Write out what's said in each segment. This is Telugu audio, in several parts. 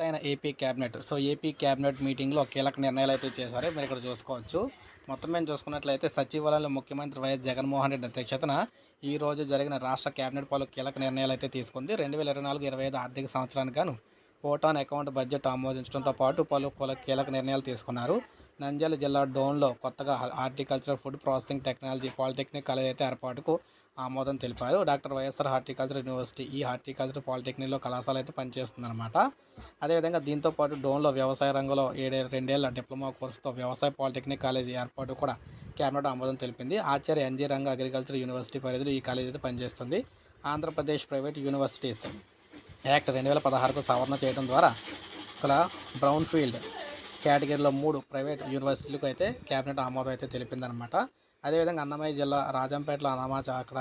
పూర్తయిన AP cabinet. So AP cabinet మీటింగ్లో కీలక నిర్ణయాలు అయితే చేశారు. మీరు ఇక్కడ చూసుకోవచ్చు. మొత్తం మేము చూసుకున్నట్లయితే సచివాలయంలో ముఖ్యమంత్రి వైఎస్ జగన్మోహన్ రెడ్డి అధ్యక్షతన ఈ రోజు జరిగిన రాష్ట్ర క్యాబినెట్ పలు కీలక నిర్ణయాలు అయితే తీసుకుంది. రెండు వేల ఇరవై నాలుగు ఇరవై ఐదు ఆర్థిక సంవత్సరానికి గాను ఓటాన్ అకౌంట్ బడ్జెట్ ఆమోదించడంతో పాటు పలు కీలక నిర్ణయాలు తీసుకున్నారు. నంద్యాల జిల్లా డోన్లో కొత్తగా horticulture food processing technology polytechnic college అయితే ఏర్పాటుకు ఆమోదం తెలిపారు. డాక్టర్ వైఎస్ఆర్ హార్టికల్చర్ యూనివర్సిటీ ఈ హార్టికల్చర్ పాలిటెక్నిక్లో కళాశాల అయితే పనిచేస్తుందన్నమాట. అదేవిధంగా దీంతో పాటు డోన్లో వ్యవసాయ రంగంలో ఏడే రెండేళ్ళ డిప్లొమా కోర్సుతో వ్యవసాయ పాలిటెక్నిక్ కాలేజీ ఏర్పాటు కూడా కేబినెట్ ఆమోదం తెలిపింది. Acharya NG Ranga agriculture university పరిధిలో ఈ కాలేజీ అయితే పనిచేస్తుంది. ఆంధ్రప్రదేశ్ ప్రైవేట్ యూనివర్సిటీస్ యాక్ట్ రెండు వేల పదహారుకు సవరణ చేయడం ద్వారా ఇక్కడ బ్రౌన్ ఫీల్డ్ కేటగిరీలో మూడు ప్రైవేట్ యూనివర్సిటీలకు అయితే కేబినెట్ ఆమోదం అయితే తెలిపిందనమాట. అదేవిధంగా అన్నమయ్య జిల్లా రాజంపేటలో అన్నమాచ అక్కడ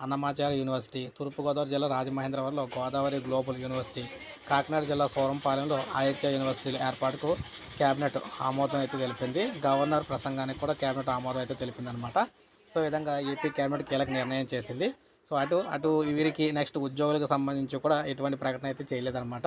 అన్నమాచార్య యూనివర్సిటీ తూర్పుగోదావరి జిల్లా రాజమహేంద్రవరంలో గోదావరి గ్లోబల్ యూనివర్సిటీ కాకినాడ జిల్లా సోరంపాలెంలో ఆదిత్య యూనివర్సిటీల ఏర్పాటుకు కేబినెట్ ఆమోదం అయితే తెలిపింది. గవర్నర్ ప్రసంగానికి కూడా కేబినెట్ ఆమోదం అయితే తెలిపిందనమాట. సో ఈ విధంగా ఏపీ కేబినెట్ కీలక నిర్ణయం చేసింది. సో అటు అటు వీరికి నెక్స్ట్ ఉద్యోగులకు సంబంధించి కూడా ఎటువంటి ప్రకటన అయితే చేయలేదన్నమాట